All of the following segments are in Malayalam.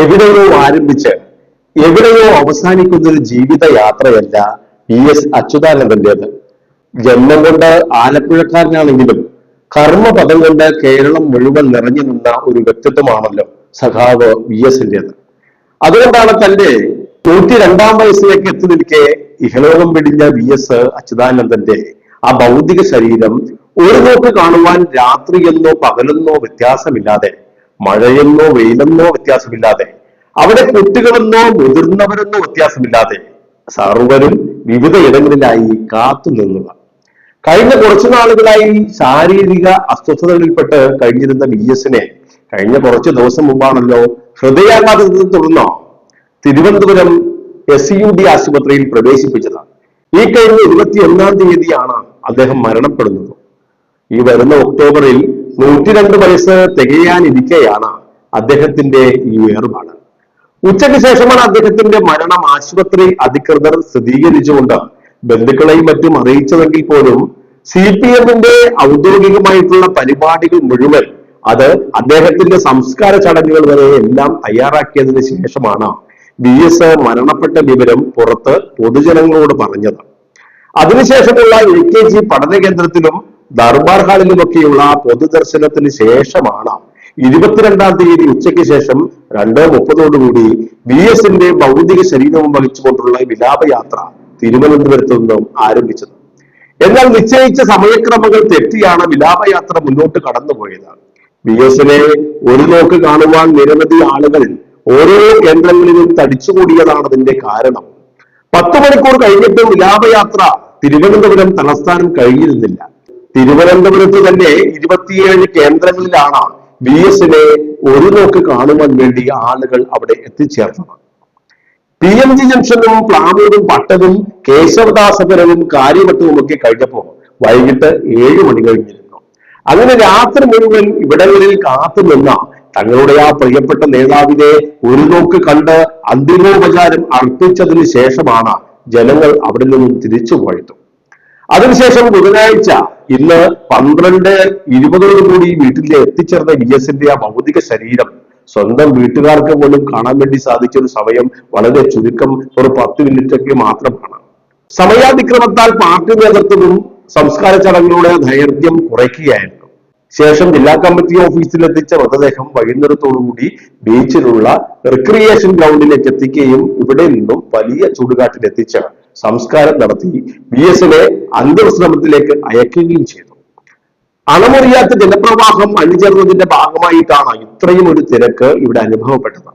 എവിടെയോ ആരംഭിച്ച് എവിടെയോ അവസാനിക്കുന്ന ഒരു ജീവിത യാത്രയല്ല പി എസ് അച്യുതാനന്ദന്റേത്. ജന്മം കൊണ്ട് ആലപ്പുഴക്കാരനാണെങ്കിലും കർമ്മപദം കൊണ്ട് കേരളം മുഴുവൻ നിറഞ്ഞു നിന്ന ഒരു വ്യക്തിത്വമാണല്ലോ സഖാവ് വി എസിന്റേത്. അതുകൊണ്ടാണ് തന്റെ നൂറ്റി രണ്ടാം വയസ്സിലേക്ക് എത്തി നിൽക്കെ ഇഹലോകം വെടിഞ്ഞ വി എസ് അച്യുതാനന്ദന്റെ ആ ഭൗതിക ശരീരം ഒരു നോക്ക് കാണുവാൻ രാത്രിയെന്നോ പകലെന്നോ വ്യത്യാസമില്ലാതെ മഴയെന്നോ വെയിലെന്നോ വ്യത്യാസമില്ലാതെ അവിടെ കുട്ടികളെന്നോ മുതിർന്നവരെന്നോ വ്യത്യാസമില്ലാതെ സർവരും വിവിധ ഇടങ്ങളിലായി കാത്തു നിന്നുക. കഴിഞ്ഞ കുറച്ചു നാളുകളായി ശാരീരിക അസ്വസ്ഥതകളിൽപ്പെട്ട് കഴിഞ്ഞിരുന്ന വി എസിനെ കഴിഞ്ഞ കുറച്ച് ദിവസം മുമ്പാണല്ലോ ഹൃദയാഘാതത്തെ തുടർന്നോ തിരുവനന്തപുരം എസ് യു ഡി ആശുപത്രിയിൽ പ്രവേശിപ്പിച്ചത്. ഈ കഴിഞ്ഞ ഇരുപത്തി ഒന്നാം തീയതിയാണ് അദ്ദേഹം മരണപ്പെടുന്നത്. ഈ വരുന്ന ഒക്ടോബറിൽ നൂറ്റിരണ്ട് വയസ്സ് തികയാനിരിക്കെയാണ് അദ്ദേഹത്തിന്റെ ഈ വേർപാട്. ഉച്ചയ്ക്ക് ശേഷമാണ് അദ്ദേഹത്തിന്റെ മരണം ആശുപത്രി അധികൃതർ സ്ഥിരീകരിച്ചുകൊണ്ട് ബന്ധുക്കളെയും മറ്റും അറിയിച്ചതെങ്കിൽ പോലും സി പി എമ്മിന്റെ ഔദ്യോഗികമായിട്ടുള്ള പരിപാടികൾ മുഴുവൻ അത് അദ്ദേഹത്തിന്റെ സംസ്കാര ചടങ്ങുകൾ വരെ എല്ലാം തയ്യാറാക്കിയതിന് ശേഷമാണ് വി എസ് മരണപ്പെട്ട വിവരം പുറത്ത് പൊതുജനങ്ങളോട് പറഞ്ഞത്. അതിനുശേഷമുള്ള എൽ കെ ജി പഠന കേന്ദ്രത്തിലും ദർബാർ ഹാളിലുമൊക്കെയുള്ള പൊതുദർശനത്തിന് ശേഷമാണ് ഇരുപത്തിരണ്ടാം തീയതി ഉച്ചയ്ക്ക് ശേഷം രണ്ടോ മുപ്പതോടുകൂടി ബി എസിന്റെ ഭൗതിക ശരീരവും വഹിച്ചുകൊണ്ടുള്ള വിലാപയാത്ര തിരുവനന്തപുരത്ത് നിന്നും ആരംഭിച്ചത്. എന്നാൽ നിശ്ചയിച്ച സമയക്രമങ്ങൾ തെറ്റിയാണ് വിലാപയാത്ര മുന്നോട്ട് കടന്നുപോയത്. ബി എസിനെ ഒരു നോക്ക് കാണുവാൻ നിരവധി ആളുകൾ ഓരോ കേന്ദ്രങ്ങളിലും തടിച്ചുകൂടിയതാണ് അതിന്റെ കാരണം. പത്ത് മണിക്കൂർ കഴിഞ്ഞിട്ടും വിലാപയാത്ര തിരുവനന്തപുരം തലസ്ഥാനം കഴിഞ്ഞിരുന്നില്ല. തിരുവനന്തപുരത്ത് തന്നെ ഇരുപത്തിയേഴ് കേന്ദ്രങ്ങളിലാണ് ബി എസിനെ ഒരു നോക്ക് കാണുവാൻ വേണ്ടി ആളുകൾ അവിടെ എത്തിച്ചേർന്നത്. പി എം ജി ജംഗ്ഷനും പ്ലാമൂരും പട്ടതും കേശവദാസപുരവും കാര്യവട്ടവും ഒക്കെ കഴിഞ്ഞപ്പോ വൈകിട്ട് ഏഴ് മണി കഴിഞ്ഞിരുന്നു. അങ്ങനെ രാത്രി മുഴുവൻ ഇവിടങ്ങളിൽ കാത്തു നിന്ന തങ്ങളുടെ ആ പ്രിയപ്പെട്ട നേതാവിനെ ഒരു നോക്ക് കണ്ട് അന്തിമോപചാരം അർപ്പിച്ചതിന് ശേഷമാണ് ജനങ്ങൾ അവിടെ നിന്നും തിരിച്ചു പോയത്. അതിനുശേഷം ബുധനാഴ്ച ഇന്ന് പന്ത്രണ്ട് ഇരുപതോടുകൂടി വീട്ടിൽ എത്തിച്ചേർന്ന വി എസിന്റെ ആ ഭൗതിക ശരീരം സ്വന്തം വീട്ടുകാർക്ക് പോലും കാണാൻ വേണ്ടി സാധിച്ച ഒരു സമയം വളരെ ചുരുക്കം ഒരു പത്ത് മിനിറ്റ് ഒക്കെ മാത്രമാണ്. സമയാതിക്രമത്താൽ പാർട്ടി നേതൃത്വവും സംസ്കാര ചടങ്ങുകളുടെ ദൈർഘ്യം കുറയ്ക്കുകയായിരുന്നു. ശേഷം ജില്ലാ കമ്മിറ്റി ഓഫീസിൽ എത്തിച്ച മൃതദേഹം വൈകുന്നേരത്തോടുകൂടി ബീച്ചിലുള്ള റിക്രിയേഷൻ ഗ്രൗണ്ടിലേക്ക് എത്തിക്കുകയും ഇവിടെ നിന്നും വലിയ ചൂടുകാട്ടിൽ എത്തിച്ച് സംസ്കാരം നടത്തി ബി എസിനെ അന്ത്യവിശ്രമത്തിലേക്ക് അയക്കുകയും ചെയ്തു. അളമറിയാത്ത ജലപ്രവാഹം അണിചേർന്നതിന്റെ ഭാഗമായിട്ടാണ് ഇത്രയും ഒരു തിരക്ക് ഇവിടെ അനുഭവപ്പെട്ടത്.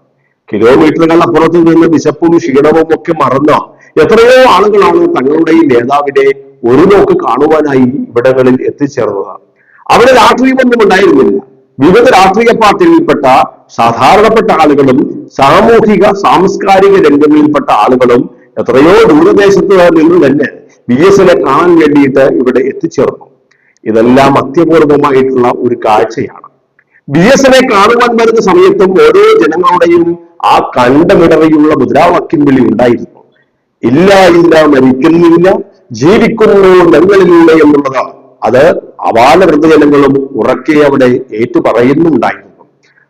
കിലോമീറ്ററുകൾ അപ്പുറത്ത് നിന്ന് വിശപ്പും ക്ഷീണവും ഒക്കെ മറന്ന എത്രയോ ആളുകളാണ് തങ്ങളുടെ നേതാവിനെ ഒരു നോക്ക് കാണുവാനായി ഇവിടങ്ങളിൽ എത്തിച്ചേർന്നത്. അവിടെ രാഷ്ട്രീയമൊന്നും ഉണ്ടായിരുന്നില്ല. വിവിധ രാഷ്ട്രീയ പാർട്ടികളിൽപ്പെട്ട സാധാരണപ്പെട്ട ആളുകളും സാമൂഹിക സാംസ്കാരിക രംഗങ്ങളിൽപ്പെട്ട ആളുകളും എത്രയോ ദൂരദേശത്ത് നിന്ന് തന്നെ ബി എസ് എസിനെ കാണാൻ വേണ്ടിയിട്ട് ഇവിടെ എത്തിച്ചേർന്നു. ഇതെല്ലാം അത്യപൂർവമായിട്ടുള്ള ഒരു കാഴ്ചയാണ്. ബി എസ് എസിനെ കാണുവാൻ വരുന്ന സമയത്തും ഓരോ ജനങ്ങളുടെയും ആ കണ്ടമിടറിയുള്ള മുദ്രാവാക്യം വിളി ഉണ്ടായിരുന്നു. ഇല്ല ഇല്ല മരിക്കുന്നില്ല ജീവിക്കുന്നു ഞങ്ങളിലൂടെ എന്നുള്ളത് അത് അപാല വൃദ്ധജനങ്ങളും ഉറക്കെ അവിടെ ഏറ്റുപറയുന്നുണ്ടായിരുന്നു.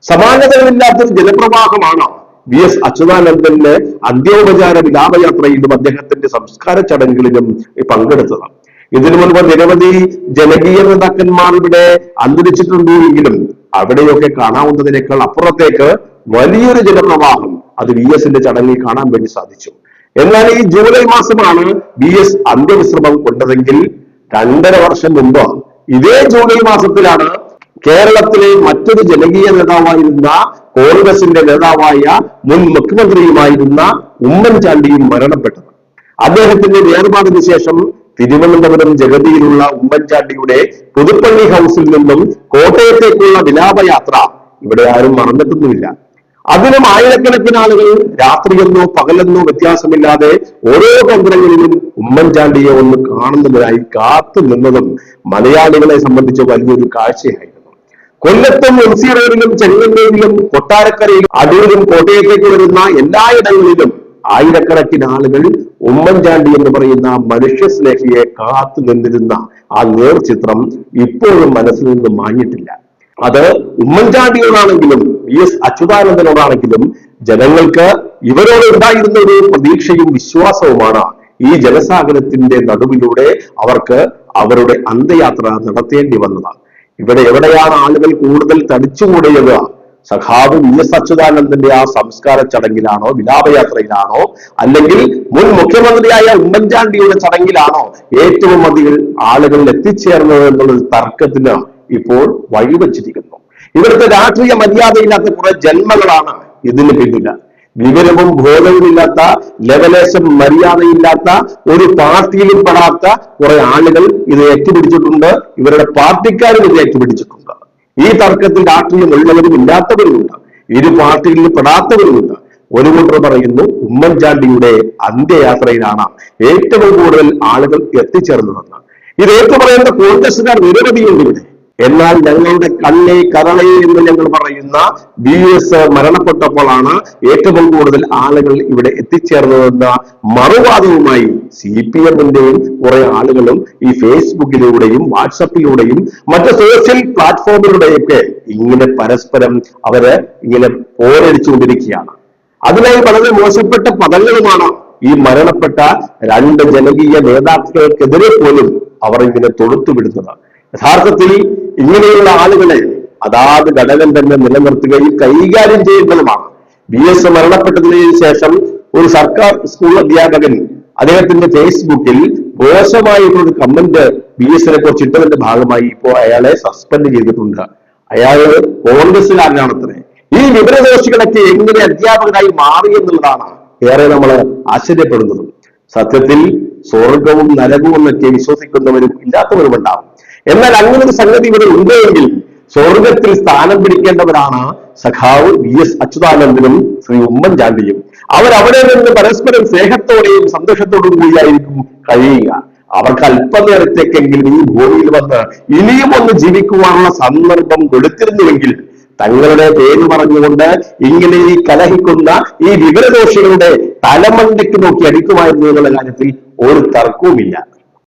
സമാനതകളില്ലാത്തൊരു ജനപ്രവാഹമാണ് വി എസ് അച്യുതാനന്ദന്റെ അന്ത്യോപചാര വിലാപയാത്രയിലും അദ്ദേഹത്തിന്റെ സംസ്കാര ചടങ്ങുകളിലും പങ്കെടുത്തത് ഇതിനു മുൻപ് നിരവധി ജനകീയ നേതാക്കന്മാർ ഇവിടെ അന്തരിച്ചിട്ടുണ്ട് എങ്കിലും അവിടെയൊക്കെ കാണാവുന്നതിനേക്കാൾ അപ്പുറത്തേക്ക് വലിയൊരു ജനപ്രവാഹം അത് വി എസിന്റെ ചടങ്ങിൽ കാണാൻ വേണ്ടി സാധിച്ചു. എന്നാൽ ഈ ജൂലൈ മാസമാണ് ബി എസ് അന്ത്യവിശ്രമം കൊണ്ടതെങ്കിൽ രണ്ടര വർഷം മുമ്പ് ഇതേ ജൂലൈ മാസത്തിലാണ് കേരളത്തിലെ മറ്റൊരു ജനകീയ നേതാവായിരുന്ന കോൺഗ്രസിന്റെ നേതാവായ മുൻ മുഖ്യമന്ത്രിയുമായിരുന്ന ഉമ്മൻചാണ്ടിയും മരണപ്പെട്ടത് അദ്ദേഹത്തിന്റെ വേർപാടിന് ശേഷം തിരുവനന്തപുരം ജഗതിയിലുള്ള ഉമ്മൻചാണ്ടിയുടെ പുതുപ്പള്ളി ഹൗസിൽ നിന്നും കോട്ടയത്തേക്കുള്ള വിലാപയാത്ര ഇവിടെ ആരും മറന്നിട്ടൊന്നുമില്ല. അതിനും ആയിരക്കണക്കിന് ആളുകൾ രാത്രിയെന്നോ പകലെന്നോ വ്യത്യാസമില്ലാതെ ഓരോ കേന്ദ്രങ്ങളിലും ഉമ്മൻചാണ്ടിയെ ഒന്ന് കാണുന്നതിനായി കാത്തു നിന്നതും മലയാളികളെ സംബന്ധിച്ച് വലിയൊരു കാഴ്ചയായിരുന്നു കൊല്ലത്തും എം റോഡിലും ചെങ്ങന്നൂരിലും കൊട്ടാരക്കരയിലും അടൂരും കോട്ടയത്തേക്ക് വരുന്ന എല്ലായിടങ്ങളിലും ആയിരക്കണക്കിന് ആളുകൾ ഉമ്മൻചാണ്ടി എന്ന് പറയുന്ന മനുഷ്യ സ്നേഹിയെ കാത്തു നിന്നിരുന്ന ആ നേർചിത്രം ഇപ്പോഴും മനസ്സിൽ നിന്ന് മാഞ്ഞിട്ടില്ല. അത് ഉമ്മൻചാണ്ടിയോടാണെങ്കിലും വി എസ് അച്യുതാനന്ദനോടാണെങ്കിലും ജനങ്ങൾക്ക് ഇവരോട് ഉണ്ടായിരുന്ന ഒരു പ്രതീക്ഷയും വിശ്വാസവുമാണ് ഈ ജനസാഗരത്തിന്റെ നടുവിലൂടെ അവർക്ക് അവരുടെ അന്ത്യയാത്ര നടത്തേണ്ടി വന്നത്. ഇവിടെ എവിടെയാണ് ആളുകൾ കൂടുതൽ തടിച്ചുകൂടിയത്? സഖാവ് വി എസ് അച്യുതാനന്ദന്റെ ആ സംസ്കാര ചടങ്ങിലാണോ വിലാപയാത്രയിലാണോ അല്ലെങ്കിൽ മുൻ മുഖ്യമന്ത്രിയായ ഉമ്മൻചാണ്ടിയുടെ ചടങ്ങിലാണോ ഏറ്റവും അധികം ആളുകൾ എത്തിച്ചേർന്നത് എന്നുള്ളൊരു തർക്കത്തിന് ഇപ്പോൾ വഴിവെച്ചിരിക്കുന്നു. ഇവിടുത്തെ രാഷ്ട്രീയ മര്യാദയില്ലാത്ത കുറെ ജന്മങ്ങളാണ് ഇതിന് പിന്നിൽ. വിവരവും ബോധവുമില്ലാത്ത ലെവലേശം മര്യാദയില്ലാത്ത ഒരു പാർട്ടിയിലും പെടാത്ത കുറെ ആളുകൾ ഇത് ഏറ്റുപിടിച്ചിട്ടുണ്ട്. ഇവരുടെ പാർട്ടിക്കാരും ഇത് ഏറ്റുപിടിച്ചിട്ടുണ്ട്. ഈ തർക്കത്തിൽ രാഷ്ട്രീയം ഉള്ളവരും ഇല്ലാത്തവരുമുണ്ട്. ഇരു പാർട്ടിയിൽ പെടാത്തവരുമുണ്ട്. ഒരു കൂട്ടർ പറയുന്നു ഉമ്മൻചാണ്ടിയുടെ അന്ത്യയാത്രയിലാണ് ഏറ്റവും കൂടുതൽ ആളുകൾ എത്തിച്ചേർന്നതെന്ന്. ഇത് ഏറ്റു പറയുന്ന കോൺഗ്രസുകാർ നിരവധിയുണ്ട് ഇവിടെ. എന്നാൽ ഞങ്ങളുടെ കണ്ണേ കരളേ എന്ന് ഞങ്ങൾ പറയുന്ന ബി എസ് മരണപ്പെട്ടപ്പോഴാണ് ഏറ്റവും കൂടുതൽ ആളുകൾ ഇവിടെ എത്തിച്ചേർന്നതെന്ന മറുവാദവുമായി സി പി എമ്മിന്റെയും കുറെ ആളുകളും ഈ ഫേസ്ബുക്കിലൂടെയും വാട്സപ്പിലൂടെയും മറ്റ് സോഷ്യൽ പ്ലാറ്റ്ഫോമിലൂടെയൊക്കെ ഇങ്ങനെ പരസ്പരം അവർ ഇങ്ങനെ പോരടിച്ചുകൊണ്ടിരിക്കുകയാണ്. അതിനായി വളരെ മോശപ്പെട്ട പദങ്ങളുമാണ് ഈ മരണപ്പെട്ട രണ്ട് ജനകീയ നേതാക്കൾക്കെതിരെ പോലും അവർ ഇങ്ങനെ തൊടുത്തുവിടുന്നത് യഥാർത്ഥത്തിൽ ഇങ്ങനെയുള്ള ആളുകളെ അതാത് ഘടകം തന്നെ നിലനിർത്തുകയും കൈകാര്യം ചെയ്യുന്നതുമാണ് ബി എസ് മരണപ്പെട്ടതിന് ശേഷം ഒരു സർക്കാർ സ്കൂൾ അധ്യാപകൻ അദ്ദേഹത്തിന്റെ ഫേസ്ബുക്കിൽ മോശമായിട്ടുള്ള കമന്റ് ബി എസിനെ കുറിച്ച് ഇട്ടതിന്റെ ഭാഗമായി ഇപ്പോ അയാളെ സസ്പെൻഡ് ചെയ്തിട്ടുണ്ട്. അയാൾ കോൺഗ്രസ്സുകാരനാണത്രേ. ഈ വിവരദോഷികളൊക്കെ എങ്ങനെ അധ്യാപകരായി മാറി എന്നുള്ളതാണ് ഏറെ നമ്മൾ ആശ്ചര്യപ്പെടുന്നത്. സത്യത്തിൽ സ്വർഗവും നരകവും എന്നൊക്കെ വിശ്വസിക്കുന്നവരും ഇല്ലാത്തവരും ഉണ്ടാവും എന്നാൽ അങ്ങനെ ഒരു സംഗതി ഇവിടെ ഉണ്ടെങ്കിൽ സ്വർഗത്തിൽ സ്ഥാനം പിടിക്കേണ്ടവരാണ് സഖാവ് വി എസ് അച്യുതാനന്ദനും ശ്രീ ഉമ്മൻചാണ്ടിയും. അവിടെ നിന്ന് പരസ്പരം സ്നേഹത്തോടെയും സന്തോഷത്തോടും കൂടിയായിരിക്കും കഴിയുക. അവർക്ക് അല്പനേരത്തേക്കെങ്കിലും ഈ ഭൂമിയിൽ വന്ന് ഇനിയും ഒന്ന് ജീവിക്കുവാനുള്ള സന്ദർഭം കൊടുത്തിരുന്നുവെങ്കിൽ തങ്ങളുടെ പേര് പറഞ്ഞുകൊണ്ട് ഇങ്ങനെ ഈ കലഹിക്കുന്ന ഈ വിവരദോഷികളുടെ തലമണ്ടയ്ക്ക് നോക്കി അടിക്കുമായിരുന്നു എന്നുള്ള കാര്യത്തിൽ ഒരു തർക്കവുമില്ല.